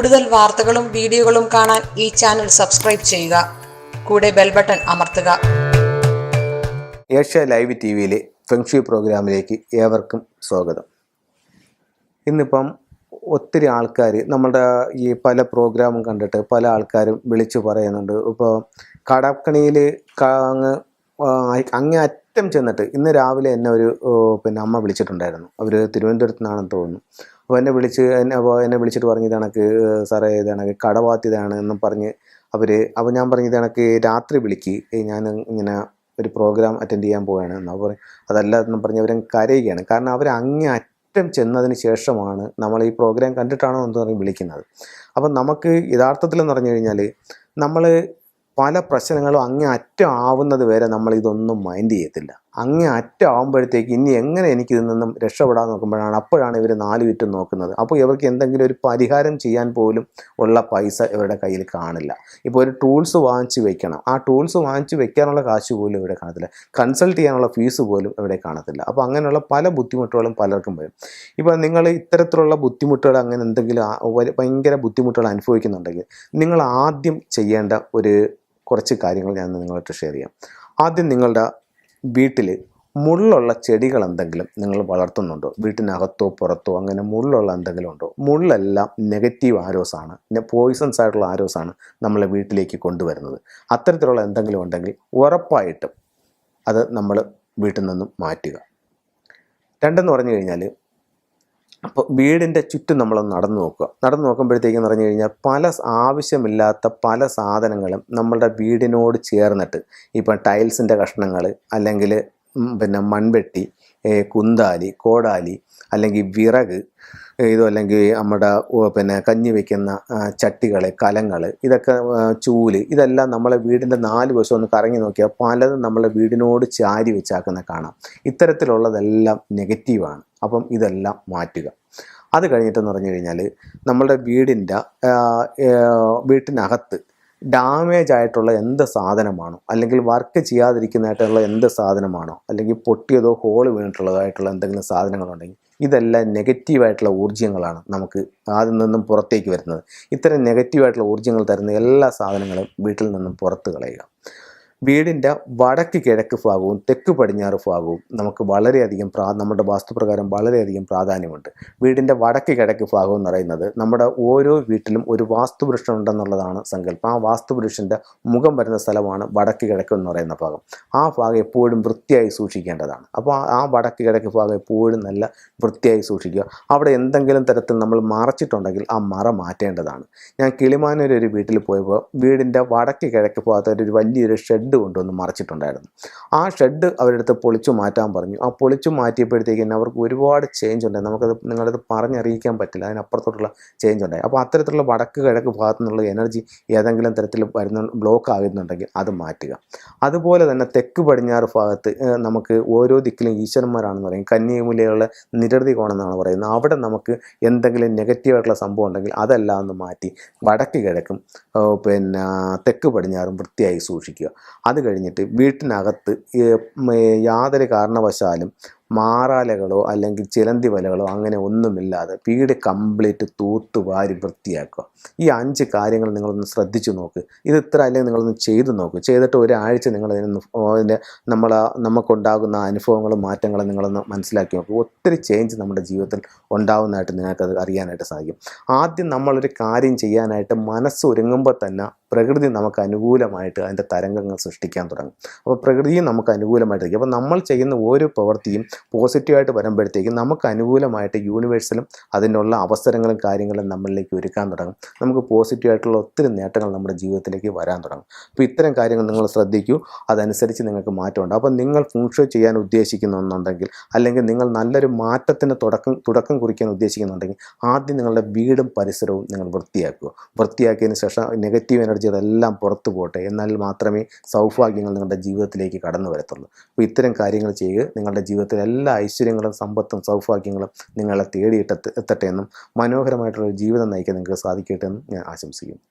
കൂടുതൽ വാർത്തകളും വീഡിയോകളും കാണാൻ ഈ ചാനൽ സബ്സ്ക്രൈബ് ചെയ്യുക. കൂടെ ബെൽ ബട്ടൺ അമർത്തുക. ഏഷ്യ ലൈവ് ടി വിയിലെ ഫെങ്ഷി പ്രോഗ്രാമിലേക്ക് ഏവർക്കും സ്വാഗതം. ഇന്നിപ്പം ഒത്തിരി ആൾക്കാർ നമ്മുടെ ഈ പല പ്രോഗ്രാമും കണ്ടിട്ട് പല ആൾക്കാരും വിളിച്ചു പറയുന്നുണ്ട്. ഇപ്പോൾ കടക്കണിയിൽ അങ്ങ് അങ്ങേ അറ്റം ചെന്നിട്ട് ഇന്ന് രാവിലെ എന്നെ ഒരു പിന്നെ അമ്മ വിളിച്ചിട്ടുണ്ടായിരുന്നു. അവർ തിരുവനന്തപുരത്ത് നിന്നാണെന്ന് തോന്നുന്നു. അപ്പോൾ എന്നെ വിളിച്ച് എന്നെ അപ്പോൾ എന്നെ വിളിച്ചിട്ട് പറഞ്ഞു ഇത് കണക്ക് സാറേ ഇത് കണക്ക് കടബാധ്യതയാണ് എന്നും പറഞ്ഞ് അവർ അപ്പോൾ ഞാൻ പറഞ്ഞു ഇത് രാത്രി വിളിക്ക് ഞാൻ ഇങ്ങനെ ഒരു പ്രോഗ്രാം അറ്റൻഡ് ചെയ്യാൻ പോവുകയാണ് എന്നാൽ പറയും അതല്ല എന്നും പറഞ്ഞ് അവരെ കരയുകയാണ്. കാരണം അവർ അങ്ങേ അറ്റം ചെന്നതിന് ശേഷമാണ് നമ്മൾ ഈ പ്രോഗ്രാം കണ്ടിട്ടാണോ എന്ന് പറഞ്ഞ് വിളിക്കുന്നത്. അപ്പം നമുക്ക് യഥാർത്ഥത്തിലെന്ന് പറഞ്ഞു കഴിഞ്ഞാൽ നമ്മൾ പല പ്രശ്നങ്ങളും അങ്ങേ അറ്റം ആവുന്നത് വരെ നമ്മൾ ഇതൊന്നും മൈൻഡ് ചെയ്യത്തില്ല. അങ്ങേ അറ്റം ആവുമ്പോഴത്തേക്ക് ഇനി എങ്ങനെ എനിക്ക് ഇതിൽ നിന്നും രക്ഷപ്പെടാൻ നോക്കുമ്പോഴാണ് അപ്പോഴാണ് ഇവർ നാല് വിറ്റ് നോക്കുന്നത്. അപ്പോൾ ഇവർക്ക് എന്തെങ്കിലും ഒരു പരിഹാരം ചെയ്യാൻ പോലും ഉള്ള പൈസ ഇവരുടെ കയ്യിൽ കാണില്ല. ഇപ്പോൾ ഒരു ടൂൾസ് വാങ്ങിച്ച് വെക്കണം. ആ ടൂൾസ് വാങ്ങിച്ച് വെക്കാനുള്ള കാശ് പോലും ഇവിടെ കാണത്തില്ല. കൺസൾട്ട് ചെയ്യാനുള്ള ഫീസ് പോലും ഇവിടെ കാണത്തില്ല. അപ്പോൾ അങ്ങനെയുള്ള പല ബുദ്ധിമുട്ടുകളും പലർക്കും വരും. ഇപ്പോൾ നിങ്ങൾ ഇത്തരത്തിലുള്ള ബുദ്ധിമുട്ടുകൾ അങ്ങനെ എന്തെങ്കിലും ഭയങ്കര ബുദ്ധിമുട്ടുകൾ അനുഭവിക്കുന്നുണ്ടെങ്കിൽ നിങ്ങൾ ആദ്യം ചെയ്യേണ്ട ഒരു കുറച്ച് കാര്യങ്ങൾ ഞാൻ നിങ്ങളായിട്ട് ഷെയർ ചെയ്യാം. ആദ്യം നിങ്ങളുടെ വീട്ടിൽ മുള്ളുള്ള ചെടികൾ എന്തെങ്കിലും നിങ്ങൾ വളർത്തുന്നുണ്ടോ? വീട്ടിനകത്തോ പുറത്തോ അങ്ങനെ മുള്ളുള്ള എന്തെങ്കിലും ഉണ്ടോ? മുള്ളെല്ലാം നെഗറ്റീവ് ആരോസാണ് പോയിസൺസ് ആയിട്ടുള്ള ആരോസാണ് നമ്മളെ വീട്ടിലേക്ക് കൊണ്ടുവരുന്നത്. അത്തരത്തിലുള്ള എന്തെങ്കിലും ഉണ്ടെങ്കിൽ ഉറപ്പായിട്ടും അത് നമ്മൾ വീട്ടിൽ നിന്നും മാറ്റുക. രണ്ടെന്ന് പറഞ്ഞു കഴിഞ്ഞാൽ അപ്പോൾ വീടിന്റെ ചുറ്റും നമ്മളൊന്ന് നടന്നു നോക്കുക. നടന്നു നോക്കുമ്പോഴത്തേക്കെന്ന് പറഞ്ഞു കഴിഞ്ഞാൽ പല ആവശ്യമില്ലാത്ത പല സാധനങ്ങളും നമ്മളുടെ വീടിനോട് ചേർന്നിട്ട് ഇപ്പം ടൈൽസിന്റെ കഷ്ണങ്ങൾ അല്ലെങ്കിൽ പിന്നെ മൺവെട്ടി കുന്താലി കോടാലി അല്ലെങ്കിൽ വിറക് ഇതോ അല്ലെങ്കിൽ നമ്മുടെ പിന്നെ കഞ്ഞി വയ്ക്കുന്ന ചട്ടികൾ കലങ്ങൾ ഇതൊക്കെ ചൂൽ ഇതെല്ലാം നമ്മളെ വീടിന്റെ നാല് വശം ഒന്ന് കറങ്ങി നോക്കിയാൽ പലതും നമ്മളെ വീടിനോട് ചാരി വെച്ചാക്കുന്ന കാണാം. ഇത്തരത്തിലുള്ളതെല്ലാം നെഗറ്റീവാണ്. അപ്പം ഇതെല്ലാം മാറ്റുക. അത് കഴിഞ്ഞിട്ടെന്ന് പറഞ്ഞു കഴിഞ്ഞാൽ നമ്മളുടെ വീടിന്റെ വീട്ടിനകത്ത് ഡാമേജ് ആയിട്ടുള്ള എന്ത് സാധനമാണോ അല്ലെങ്കിൽ വർക്ക് ചെയ്യാതിരിക്കുന്നതായിട്ടുള്ള എന്ത് സാധനമാണോ അല്ലെങ്കിൽ പൊട്ടിയതോ ഹോൾ വീണിട്ടുള്ളതായിട്ടുള്ള എന്തെങ്കിലും സാധനങ്ങളുണ്ടെങ്കിൽ ഇതെല്ലാം നെഗറ്റീവായിട്ടുള്ള ഊർജങ്ങളാണ് നമുക്ക് അതിൽ നിന്നും പുറത്തേക്ക് വരുന്നത്. ഇത്തരം നെഗറ്റീവായിട്ടുള്ള ഊർജങ്ങൾ തരുന്ന എല്ലാ സാധനങ്ങളും വീട്ടിൽ നിന്നും പുറത്ത് കളയുക. വീടിന്റെ വടക്ക് കിഴക്ക് ഭാഗവും തെക്ക് പടിഞ്ഞാറ് ഭാഗവും നമുക്ക് വളരെയധികം പ്രാ നമ്മുടെ വാസ്തുപ്രകാരം വളരെയധികം പ്രാധാന്യമുണ്ട്. വീടിന്റെ വടക്ക് കിഴക്ക് ഭാഗം എന്ന് പറയുന്നത് നമ്മുടെ ഓരോ വീട്ടിലും ഒരു വാസ്തുപുരുഷൻ ഉണ്ടെന്നുള്ളതാണ് സങ്കല്പം. ആ വാസ്തുപുരുഷന്റെ മുഖം വരുന്ന സ്ഥലമാണ് വടക്ക് കിഴക്ക് എന്ന് പറയുന്ന ഭാഗം. ആ ഭാഗം എപ്പോഴും വൃത്തിയായി സൂക്ഷിക്കേണ്ടതാണ്. അപ്പോൾ ആ- വടക്ക് കിഴക്ക് ഭാഗം എപ്പോഴും നല്ല വൃത്തിയായി സൂക്ഷിക്കുക. അവിടെ എന്തെങ്കിലും തരത്തിൽ നമ്മൾ മറച്ചിട്ടുണ്ടെങ്കിൽ ആ മറ മാറ്റേണ്ടതാണ്. ഞാൻ കിളിമാനൂർ ഒരു വീട്ടിൽ പോയപ്പോൾ വീടിന്റെ വടക്ക് കിഴക്ക് ഭാഗത്ത് ഒരു വലിയൊരു ഷെഡ് കൊണ്ടുവന്ന് മറച്ചിട്ടുണ്ടായിരുന്നു. ആ ഷെഡ് അവരെടുത്ത് പൊളിച്ചു മാറ്റാൻ പറഞ്ഞു. ആ പൊളിച്ചു മാറ്റിയപ്പോഴത്തേക്കും അവർക്ക് ഒരുപാട് ചേഞ്ച് ഉണ്ടായി. നമുക്കത് നിങ്ങളത് പറഞ്ഞറിയിക്കാൻ പറ്റില്ല. അതിനപ്പുറത്തോട്ടുള്ള ചേഞ്ച് ഉണ്ടായി. അപ്പോൾ അത്തരത്തിലുള്ള വടക്ക് കിഴക്ക് ഭാഗത്തു നിന്നുള്ള എനർജി ഏതെങ്കിലും തരത്തിൽ വരുന്ന ബ്ലോക്ക് ആകുന്നുണ്ടെങ്കിൽ അത് മാറ്റുക. അതുപോലെ തന്നെ തെക്ക് പടിഞ്ഞാറ് ഭാഗത്ത് നമുക്ക് ഓരോ ദിക്കിലും ഈശ്വരന്മാരാണെന്ന് പറയും. കന്യാകുമരിയിലുള്ള നിരവധി കോണമെന്നാണ് പറയുന്നത്. അവിടെ നമുക്ക് എന്തെങ്കിലും നെഗറ്റീവായിട്ടുള്ള സംഭവം ഉണ്ടെങ്കിൽ അതെല്ലാം ഒന്ന് മാറ്റി വടക്ക് കിഴക്കും പിന്നെ തെക്ക് പടിഞ്ഞാറും വൃത്തിയായി സൂക്ഷിക്കുക. അത് കഴിഞ്ഞിട്ട് വീട്ടിനകത്ത് യാതൊരു കാരണവശാലും മാറാലകളോ അല്ലെങ്കിൽ ചിലന്തി വലകളോ അങ്ങനെ ഒന്നുമില്ലാതെ വീട് കംപ്ലീറ്റ് തൂത്ത് വാരി വൃത്തിയാക്കുക. ഈ അഞ്ച് കാര്യങ്ങൾ നിങ്ങളൊന്ന് ശ്രദ്ധിച്ചു നോക്ക്. ഇത് ഇത്ര അല്ലെങ്കിൽ നിങ്ങളൊന്ന് ചെയ്തു നോക്ക്. ചെയ്തിട്ട് ഒരാഴ്ച നിങ്ങൾ അതിന്റെ നമ്മൾ നമുക്കുണ്ടാകുന്ന അനുഭവങ്ങളും മാറ്റങ്ങളും നിങ്ങളൊന്ന് മനസ്സിലാക്കി നോക്കുക ഒത്തിരി ചേഞ്ച് നമ്മുടെ ജീവിതത്തിൽ ഉണ്ടാകുന്നതായിട്ട് നിങ്ങൾക്കത് അറിയാനായിട്ട് സാധിക്കും. ആദ്യം നമ്മളൊരു കാര്യം ചെയ്യാനായിട്ട് മനസ്സൊരുങ്ങുമ്പോൾ തന്നെ പ്രകൃതി നമുക്ക് അനുകൂലമായിട്ട് അതിന്റെ തരംഗങ്ങൾ സൃഷ്ടിക്കാൻ തുടങ്ങും. അപ്പോൾ പ്രകൃതിയും നമുക്ക് അനുകൂലമായിട്ടിരിക്കും. അപ്പോൾ നമ്മൾ ചെയ്യുന്ന ഓരോ പ്രവൃത്തിയും പോസിറ്റീവായിട്ട് വരുമ്പോഴത്തേക്കും നമുക്ക് അനുകൂലമായിട്ട് യൂണിവേഴ്സിലും അതിനുള്ള അവസരങ്ങളും കാര്യങ്ങളും നമ്മളിലേക്ക് ഒരുക്കാൻ തുടങ്ങും. നമുക്ക് പോസിറ്റീവായിട്ടുള്ള ഒത്തിരി നേട്ടങ്ങൾ നമ്മുടെ ജീവിതത്തിലേക്ക് വരാൻ തുടങ്ങും. അപ്പോൾ ഇത്തരം കാര്യങ്ങൾ നിങ്ങൾ ശ്രദ്ധിക്കൂ. അതനുസരിച്ച് നിങ്ങൾക്ക് മാറ്റമുണ്ട് അപ്പോൾ നിങ്ങൾ ഫുൺഷോ ചെയ്യാൻ ഉദ്ദേശിക്കുന്നുണ്ടെങ്കിൽ അല്ലെങ്കിൽ നിങ്ങൾ നല്ലൊരു മാറ്റത്തിന് തുടക്കം തുടക്കം കുറിക്കാൻ ഉദ്ദേശിക്കുന്നുണ്ടെങ്കിൽ ആദ്യം നിങ്ങളുടെ വീടും പരിസരവും നിങ്ങൾ വൃത്തിയാക്കുക. വൃത്തിയാക്കിയതിന് ശേഷം നെഗറ്റീവ് എനർജികളെല്ലാം പുറത്തു പോട്ടെ. എന്നാൽ മാത്രമേ സൗഭാഗ്യങ്ങൾ നിങ്ങളുടെ ജീവിതത്തിലേക്ക് കടന്നു വരത്തുള്ളൂ. അപ്പോൾ ഇത്തരം കാര്യങ്ങൾ ചെയ്യുക നിങ്ങളുടെ ജീവിതത്തിൽ എല്ലാ ഐശ്വര്യങ്ങളും സമ്പത്തും സൗഭാഗ്യങ്ങളും നിങ്ങളെ തേടിയിട്ട് എത്തട്ടെ എന്നും മനോഹരമായിട്ടുള്ള ജീവിതം നയിക്കാൻ നിങ്ങൾക്ക് സാധിക്കട്ടെ എന്നും ഞാൻ ആശംസിക്കുന്നു.